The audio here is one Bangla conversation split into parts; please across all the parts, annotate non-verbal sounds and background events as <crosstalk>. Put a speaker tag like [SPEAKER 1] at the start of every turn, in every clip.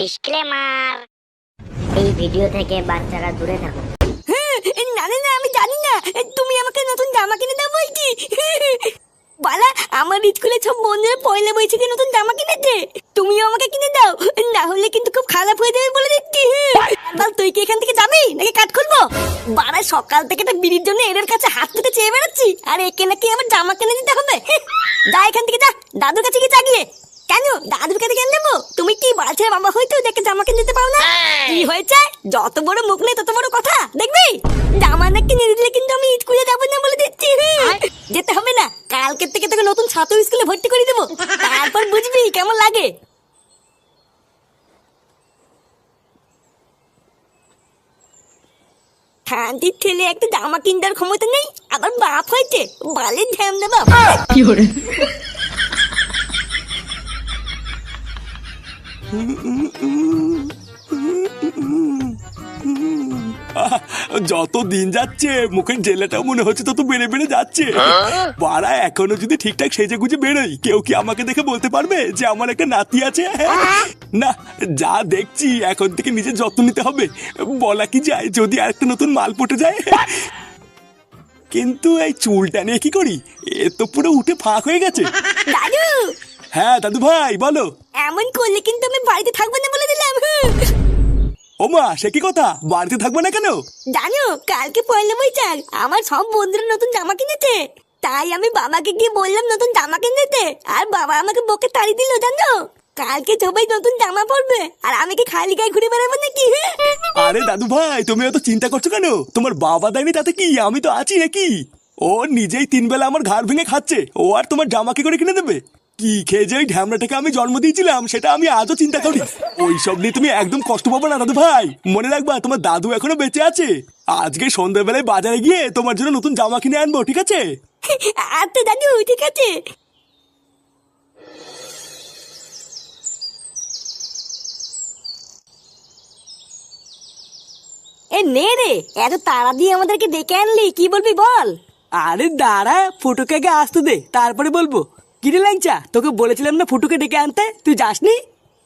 [SPEAKER 1] ডিসক্লেমার এই ভিডিও থেকে বাচ্চারা দূরে থাকুন।
[SPEAKER 2] না না না, আমি জানি না। তুমি আমাকে নতুন জামা কিনে দাও বলছি। বালা, আমার স্কুলে সব বন্ধুরা পয়লা বৈশাখে নতুন জামা কিনেছে। তুমিও আমাকে কিনে দাও। না হলে কিন্তু খুব খারাপ হয়ে যাবে বলে দিচ্ছি। বল, তুই কি এখান থেকে যাবি নাকি কাট খুলবো? বাড়া সকাল থেকে তো বিড়ির জন্য এদের কাছে হাত পেতে চেয়ে বেড়াচ্ছি। আর একে নাকি আমার জামা কিনে দিতে হবে। যা এখান থেকে যা, দাদুর কাছে গিয়ে চাগিয়ে কেন? দাদুর কাছে কেন নেব? তুমি কি বালছের বাবা হইতো দেখে জামা কিনে দিতে পারো না? কি হয়েছে? যত বড় মুখ নেই তত বড় কথা। দেখবি? জামা না কিনে দিলে কিন্তু আমি স্কুলে যাব না বলে দিচ্ছি। যেতে হবে না। কালকের থেকে তোকে নতুন ছাত্র স্কুলে ভর্তি করে দেবো। তারপর বুঝবি কেমন লাগে। শান্তির ছেলে একটা জামা কিনবার ক্ষমতা নেই আবার বাপ হয়েছে। বালের ধ্যাম না বাপ
[SPEAKER 3] আহ, যত দিন যাচ্ছে মুখের জেলেটাও মনে হচ্ছে তত বেড়ে বেড়ে যাচ্ছে। পাড়া এখনও যদি ঠিকঠাক সেজে গুজে বেরোই কেউ কি আমাকে দেখে বলতে পারবে যে আমার একটা নাতি আছে? না যা দেখছি এখন থেকে নিজের যত্ন নিতে হবে। বলা কি যায় যদি আরেকটা নতুন মাল পটে যায়? কিন্তু এই চুলটা নিয়ে কি করি? এ তো পুরো উঠে ফাঁক হয়ে গেছে।
[SPEAKER 2] দাদু!
[SPEAKER 3] হ্যাঁ দাদু ভাই বলো।
[SPEAKER 2] এমন করলে কিন্তু আমি বাড়িতে থাকব না বলে দিলাম
[SPEAKER 3] ওমা সে কি কথা? বাড়িতে থাকবে না কেন?
[SPEAKER 2] জানো কালকে পয়লা বৈশাখ আমার সব বন্ধুরা নতুন জামা কিনেছে। তাই আমি বাবাকে গিয়ে বললাম নতুন জামা কিনতে আর বাবা আমাকে বকে তাড়ি দিল জানো? কালকে সবাই নতুন জামা পরবে আর আমি কি খালি গায়ে ঘুরে বেড়াবো নাকি?
[SPEAKER 3] আরে দাদু ভাই তুমি অত চিন্তা করছ কেন? তোমার বাবা দেয়নি তাতে কি? আমি তো আছি নাকি? ও নিজেই তিন বেলা আমার ঘাড় ভেঙে খাচ্ছে ও আর তোমার জামা কি করে কিনে দেবে? কি খেয়ে যে ঢ্যামড়াটাকে আমি জন্ম দিয়েছিলাম সেটা আমি আজও চিন্তা করি। ওই সব নিয়ে তুমি একদম কষ্ট পাবো না দাদু ভাই। মনে রাখবা তোমার দাদু এখনও বেঁচে আছে। আজকে সন্ধ্যাবেলায় বাজারে গিয়ে তোমার জন্য নতুন জামা কিনে আনব ঠিক আছে? <laughs>
[SPEAKER 2] আচ্ছা দাদু ঠিক আছে। এ নে রে এত তাড়া দিয়ে আমাদেরকে ডেকে আনলি কি বলবি বল?
[SPEAKER 4] আরে দাঁড়া ফুটুকে আগে আসতে দে তারপরে বলব। কিরে ল্যাংচা তোকে বলেছিলাম না ফুটুকে ডেকে আনতে? তুই যাসনি?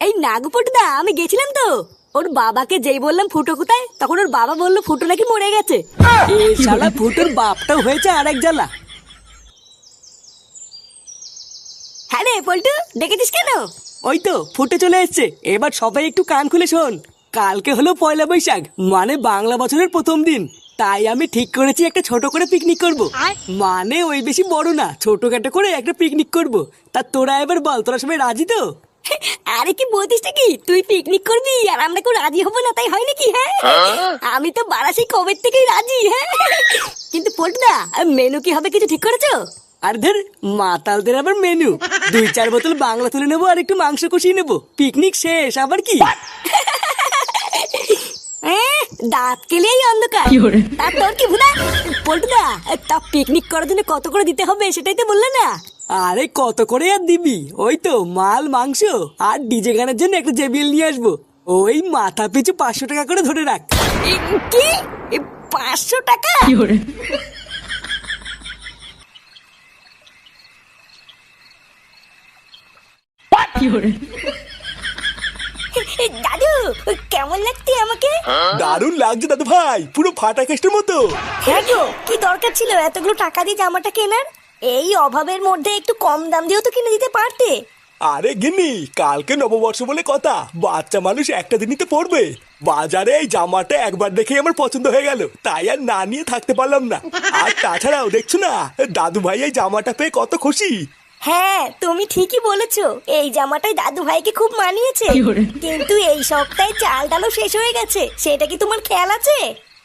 [SPEAKER 2] এই নাগপটুদা আমি গেছিলাম তো। ওর বাবাকে যেই বললাম ফুটো কোথায় তখন ওর বাবা বলল ফুটো নাকি মরে গেছে।
[SPEAKER 4] এই শালা ফুটুর বাপটাও হয়েছে আর এক জ্বালা।
[SPEAKER 2] হ্যাঁ রে পল্টু ডেকেছিস কেন?
[SPEAKER 4] ওই তো ফুটে চলে এসছে। এবার সবাই একটু কান খুলে শোন। কালকে হলো পয়লা বৈশাখ মানে বাংলা বছরের প্রথম দিন। তাই আমি ঠিক করেছি একটা ছোট করে পিকনিক করব। মানে ওই বেশি বড় না ছোটখাটো করে একটা পিকনিক করব। তা তোরা এবার বল তোরা সবাই রাজি তো? <laughs>
[SPEAKER 2] আরে কি বলতিস নাকি তুই পিকনিক করবি আর আমরা কেউ রাজি হব না তাই হয় নাকি হ্যাঁ? আমি তো বারাসি কবে থেকেই রাজি হ্যাঁ? <laughs> কিন্তু পল্টুদা মেনু কি হবে কিছু ঠিক করেছ?
[SPEAKER 4] আর ধর মাতালদের আবার মেনু দুই চার বোতল বাংলা তুলে নেব আর একটু মাংস কষিয়ে নেব। পিকনিক শেষ আবার কি?
[SPEAKER 2] হ্যাঁ <laughs> দাঁত কেলেই অন্ধকার। তা তোর কি ভুদা পল্টুদা তা পিকনিক করার জন্য কত করে দিতে হবে সেটাই তো বললে না?
[SPEAKER 4] আরে কত করে আর দিবি? ওই তো মাল মাংস আর ডিজে গানের জন্য একটা জেবিএল নিয়ে আসব। ওই মাথা পিছু পাঁচশো টাকা করে ধরে রাখ।
[SPEAKER 2] কি? এ, পাঁচশো টাকা? এ, দাদু কেমন লাগছে আমাকে?
[SPEAKER 3] দারুণ লাগছে দাদু ভাই পুরো ফাটা কেস্টের মতো।
[SPEAKER 2] হ্যাঁ গো কি দরকার ছিল? এতগুলো টাকা দিয়ে জামাটা কেনার এই অভাবের মধ্যে একটু কম দাম দিয়েও তো কিনে দিতে পারতে।
[SPEAKER 3] আরে গিন্নি কালকে নববর্ষ বলে কথা বাচ্চা মানুষ একটা দিনই তো পড়বে। বাজারে এই জামাটা একবার দেখেই আমার পছন্দ হয়ে গেল তাই আর না নিয়ে থাকতে পারলাম না। আর তাছাড়াও দেখছ না দাদু ভাই এই জামাটা পেয়ে কত খুশি।
[SPEAKER 2] হ্যাঁ তুমি ঠিকই বলেছ। এই জামাটাই দাদু ভাইকে খুব মানিয়েছে। কিন্তু এই সপ্তাহে চাল ডালও শেষ হয়ে গেছে। সেটা কি তোমার খেয়াল আছে?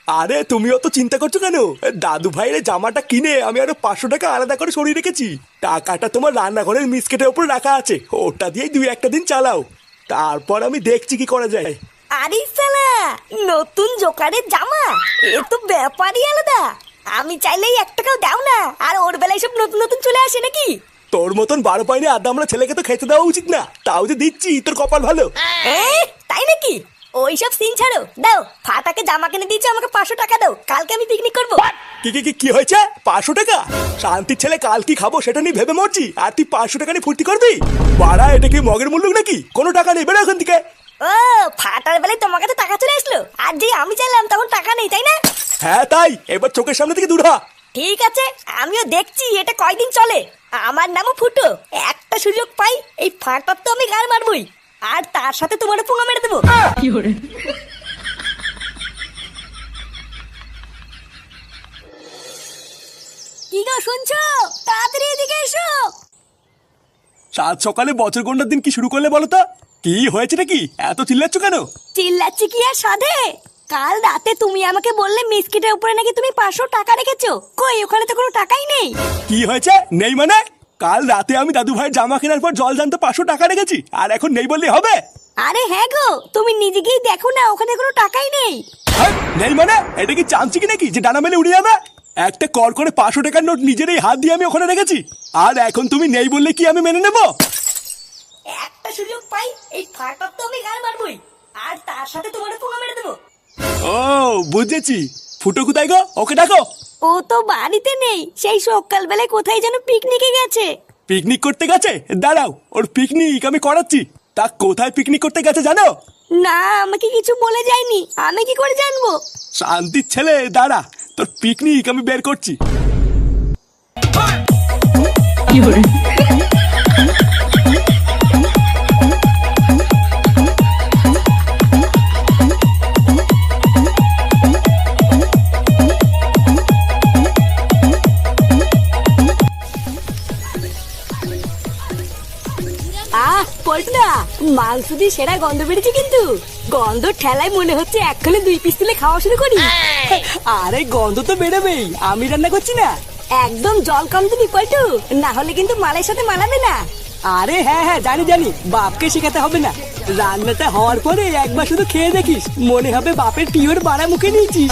[SPEAKER 3] আরে তুমিও তো চিন্তা করছ কেন? দাদু ভাইয়ের জামাটা কিনে আমি আরও পাঁচশো টাকা আলাদা করে সরিয়ে রেখেছি। টাকাটা তোমার রান্নাঘরের মিসকেটের উপর রাখা আছে। ওটা দিয়ে দুই একটা দিন চালাও। তারপর আমি দেখছি কি করা যায়।
[SPEAKER 2] আরে সালা নতুন জোকারের জামা? এ তো ব্যাপারই আলাদা। আমি চাইলেই এক টাকাও দাও না। আর ওর বেলায় সব নতুন নতুন চলে আসে নাকি?
[SPEAKER 3] তোর মতন বারো পাইনি আদা আমরা ছেলেকে তো খেতে দেওয়া উচিত না। তাও যে দিচ্ছি তোর কপাল ভালো।
[SPEAKER 2] তাই নাকি? ওইসব সিন ছাড়ো। দাও ফাটাকে জামা কিনে দিয়েছ আমাকে পাঁচশো টাকা দাও। কালকে আমি পিকনিক করব।
[SPEAKER 3] কি কি কি কি হয়েছে? পাঁচশো টাকা? শান্তির ছেলে কাল কি খাব সেটা নিয়ে ভেবে মরছি আর তুই পাঁচশো টাকা নিয়ে ফুর্তি করবি? বাড়া এটা কি মগের মূল্য নাকি? কোনো টাকা নেই বেরো এখান থেকে।
[SPEAKER 2] ও ফাটার বেলায় তোমার কাছে টাকা চলে আসলো। আর যে আমি চাইলাম তখন টাকা নেই তাই না?
[SPEAKER 3] হ্যাঁ তাই। এবার চোখের সামনে থেকে দূর হ।
[SPEAKER 2] ঠিক আছে আমিও দেখছি এটা কয়দিন চলে? আমার নামও ফুটো। একটা সুযোগ পাই এই ফাটার তো আমি গান মারবই। আর তার সাথে তোমার পোঙা মেরে দেবো। কি গো শুনছো? তাড়াতাড়ি এদিকে এসো।
[SPEAKER 3] সাত সকালে বছর গন্ডার দিন কি শুরু করলে বলো তো? কি হয়েছে নাকি? এত চিল্লাচ্ছ কেন?
[SPEAKER 2] চিল্লাচ্ছি কি আর সাধে? কাল রাতে তুমি আমাকে বললে মিসকিটের উপরে নাকি তুমি পাঁচশো টাকা রেখেছো? কই ওখানে তো কোনো টাকাই নেই।
[SPEAKER 3] কি হয়েছে? নেই মানে? কাল রাতে আমি দাদু ভাইয়ের জামা কেনার পর জল জানতে পাঁচশো টাকা রেখেছি আর এখন নেই বললে হবে?
[SPEAKER 2] আরে হ্যাঁ গো তুমি নিজে গিয়ে দেখো না ওখানে কোনো টাকাই নেই।
[SPEAKER 3] হ্যাঁ, নেই মানে? এটা কি চান্সি কি নাকি যে ডানা মেলে উড়ে যাবে? একটা কর করে পাঁচশো টাকার নোট নিজের এই হাত দিয়ে আমি ওখানে রেখেছি আর এখন তুমি নেই বললে কি আমি মেনে নেব?
[SPEAKER 2] একটা সুযোগ পাই এই ফাটার তো আমি গান মারবই আর তার সাথে তোমার পোঙা মেরে দেবো।
[SPEAKER 3] ও বুঝেছি। ফুটো কোথায় গো? ওকে ডাকো।
[SPEAKER 2] ও তো বাড়িতে নেই। সেই সকালবেলায় কোথায় যেন পিকনিকে গেছে।
[SPEAKER 3] পিকনিক করতে গেছে? দাঁড়াও ওর পিকনিক আমি করাচ্ছি। তা কোথায় পিকনিক করতে গেছে জানো?
[SPEAKER 2] না আমাকে কিছু বলে যায়নি। আমি কি করে জানব?
[SPEAKER 3] শান্তির ছেলে দাঁড়া। তোর পিকনিক আমি বের করছি।
[SPEAKER 2] আহ মাংস দিয়ে সেরা গন্ধ বেড়েছে কিন্তু। গন্ধ ঠেলায় মনে হচ্ছে এক্ষণে দুই পিস তুলে খাওয়া শুরু করি।
[SPEAKER 4] আরে গন্ধ তো বেরোবেই আমি রান্না করছি না।
[SPEAKER 2] একদম জল কম দিবি পল্টু না হলে কিন্তু মালের সাথে মানাবে না।
[SPEAKER 4] আরে হ্যাঁ হ্যাঁ জানি জানি বাপকে শেখাতে হবে না। রান্নাটা হওয়ার পরে একবার শুধু খেয়ে দেখিস মনে হবে বাপের পিওর বাড়া মুখে নিয়েছিস।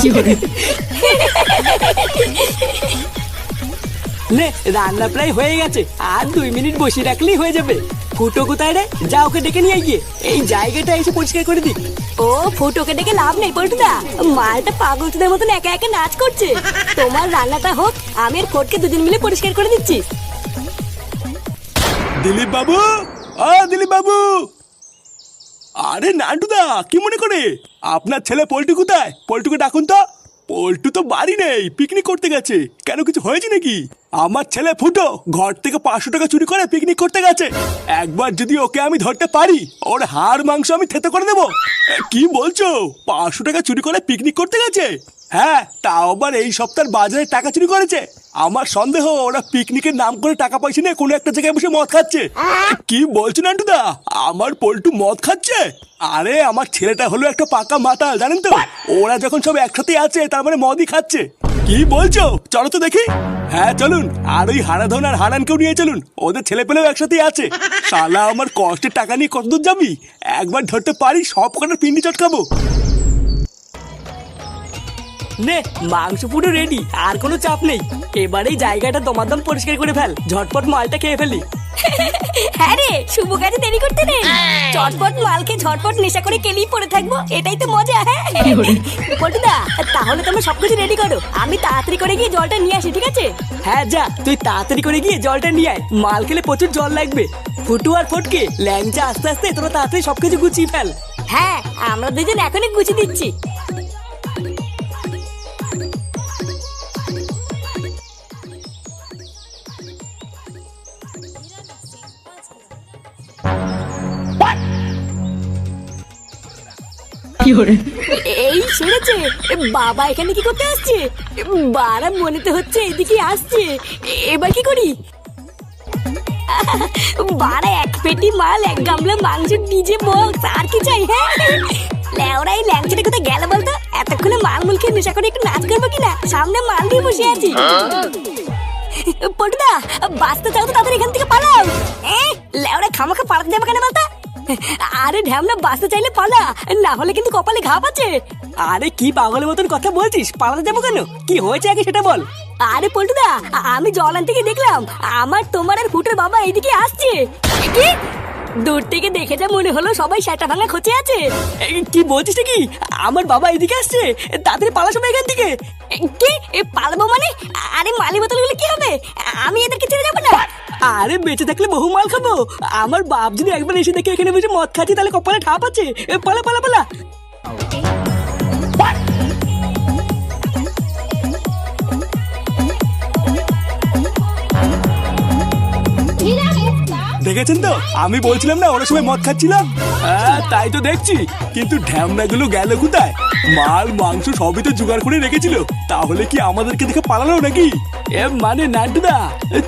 [SPEAKER 4] রান্না প্রায় হয়ে গেছে আর দুই মিনিট বসিয়ে রাখলেই হয়ে যাবে। ফুটো কোথায় রে? যা ওকে ডেকে নিয়ে গিয়ে। এই জায়গাটা এসে পরিষ্কার করে দিক।
[SPEAKER 2] ও ফুটোকে ডেকে লাভ নেই পল্টুদা। মালটা পাগলদের মতন একা একা নাচ করছে। তোমার রান্নাটা হোক আমি আর ফটকে দুজন মিলে পরিষ্কার করে দিচ্ছি।
[SPEAKER 3] দিলীপ বাবু? ও দিলীপ বাবু! আরে নান্টুদা কি মনে করে? আপনার ছেলে পল্টু কোথায়? পল্টুকে ডাকুন তো। পল্টু তো বাড়ি নেই পিকনিক করতে গেছে। কেন কিছু হয়েছে নাকি? আমার ছেলে ফুটো ঘর থেকে পাঁচশো টাকা চুরি করে পিকনিক করতে গেছে। একবার যদি ওকে আমি ধরতে পারি, ওর হাড় মাংস আমি থেতে করে দেবো। কি বলছো? পাঁচশো টাকা চুরি করে পিকনিক করতে গেছে? হ্যাঁ তাও আবার এই সপ্তাহের বাজারে টাকা চুরি করেছে। আমার সন্দেহ, ওরা পিকনিকের নাম করে টাকা পয়সা নিয়ে কোনো একটা জায়গায় বসে মদ খাচ্ছে। কি বলছো নান্টুদা আমার পল্টু মদ খাচ্ছে? আরে, আমার ছেলেটা হলো একটা পাকা মাতাল, জানেন তো? ওরা যখন সব একসাথে আছে, তার মানে মদই খাচ্ছে। কি বলছো? চলো তো দেখি। হ্যাঁ চলুন। আর ওই হারাধন আর হারানকেও নিয়ে চলুন। ওদের ছেলে পেলেও একসাথে আছে। শালা, আমার কষ্টের টাকা নিয়ে কতদূর যাবি? একবার ধরতে পারি সব কটার পিন্ডি চটকাবো।
[SPEAKER 4] নে মাংস পুরো রেডি আর কোনো চাপ নেই। এবার জায়গাটা দমাদম পরিষ্কার করে ফেল ঝটপট মালটা খেয়ে ফেলি।
[SPEAKER 2] হ্যাঁ রে শুভ কাজে দেরি করতে নেই। চটপট মালকে ঝটপট নেশা করে কেলি পড়ে থাকব এটাই তো মজা হ্যাঁ। তাহলে তুমি সবকিছু রেডি করো আমি তাড়াতাড়ি করে গিয়ে জলটা নিয়ে আসি ঠিক আছে?
[SPEAKER 4] হ্যাঁ যা তুই তাড়াতাড়ি করে গিয়ে জলটা নিয়ে আয় মাল খেলে প্রচুর জল লাগবে। ফুটু আর ফটকে ল্যাংচা আস্তে আস্তে তোরা তাড়াতাড়ি সবকিছু গুছিয়ে ফেল।
[SPEAKER 2] হ্যাঁ আমরা দুজন এখনই গুছিয়ে দিচ্ছি। এই শুনেছে বাবা এখানে কি করতে আসছে? বারা মনে তো হচ্ছে এদিকে আসছে। এবার কি করি? বারা এক পেটি মাল, এক গামলা মাংস, ডিজে বক্স, আর কি চাই হ্যাঁ? লেওরা এই ল্যাংচাটা কোথায় গেল বলতো? এতক্ষণে মাল মুল খেয়ে নেশা করে একটু নাচ করব কিনা? সামনে মাল দিয়ে বসে আছি। পটুদা বাঁচতে চাও তো তাদের এখান থেকে পালাও। এ, লেওরা খামাখা পালাতে যাবে কেন বলতো? আরে ঢ্যামনা বাঁচতে চাইলে পালা। না হলে কিন্তু কপালে ঘাপ আছে।
[SPEAKER 4] আরে কি পাগলের মতন কথা বলছিস? পালাতে যাব কেন? কি হয়েছে আগে সেটা বল।
[SPEAKER 2] আরে পল্টুদা আমি জল আনতে গিয়ে দেখলাম আমার তোমার আর ফুটের বাবা এইদিকে আসছে। কি? দূর থেকে দেখে যা মনে হলো সবাই সেটা ভাঙা খোঁচে আছে।
[SPEAKER 4] এই, কি বলছিস কি আমার বাবা এদিকে আসছে তাড়াতাড়ি পালা সবাই এখান থেকে।
[SPEAKER 2] এ, কি? এ, পারব মানে? আরে মালি বোতলগুলো কি হবে? আমি এদেরকে ছেড়ে যাব না।
[SPEAKER 4] আরে বেঁচে থাকলে বহু মাল খাব। আমার বাপ যদি একবার এসে দেখে এখানে বসে মদ খাচ্ছি তাহলে কপালে ঠাপ আছে। এ, পালা পালা পালা।
[SPEAKER 3] দেখেছেন তো? আমি বলছিলাম না ওরা সবাই মদ খাচ্ছিলাম। হ্যাঁ তাই তো দেখছি। কিন্তু ঢ্যামনাগুলো গেল কোথায়? মাল মাংস সবই তো জোগাড় করে রেখেছিল। তাহলে কি আমাদেরকে দেখে পালালো নাকি?
[SPEAKER 4] এ মানে নাটুদা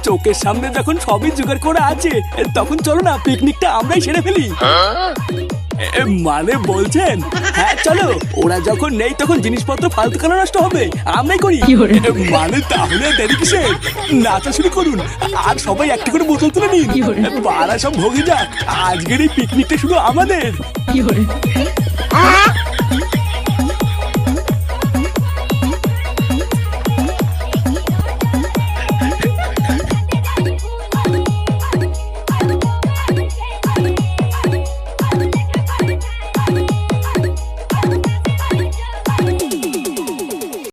[SPEAKER 4] চোখের সামনে যখন সবই জোগাড় করা আছে তখন চলো না পিকনিকটা আমরাই সেরে ফেলি।
[SPEAKER 3] এ, মানে বলছেন?
[SPEAKER 4] হ্যাঁ চলো। ওরা যখন নেই তখন জিনিসপত্র ফালতু কেন নষ্ট হবে। আমি করি।
[SPEAKER 3] মানে তাহলে আর দেরি কিসে নাচা শুরু করুন। আর সবাই একটা করে বোতল তুলে নিন। পাড়া সব ভোগে যাক। আজকের এই পিকনিকটা শুধু আমাদের।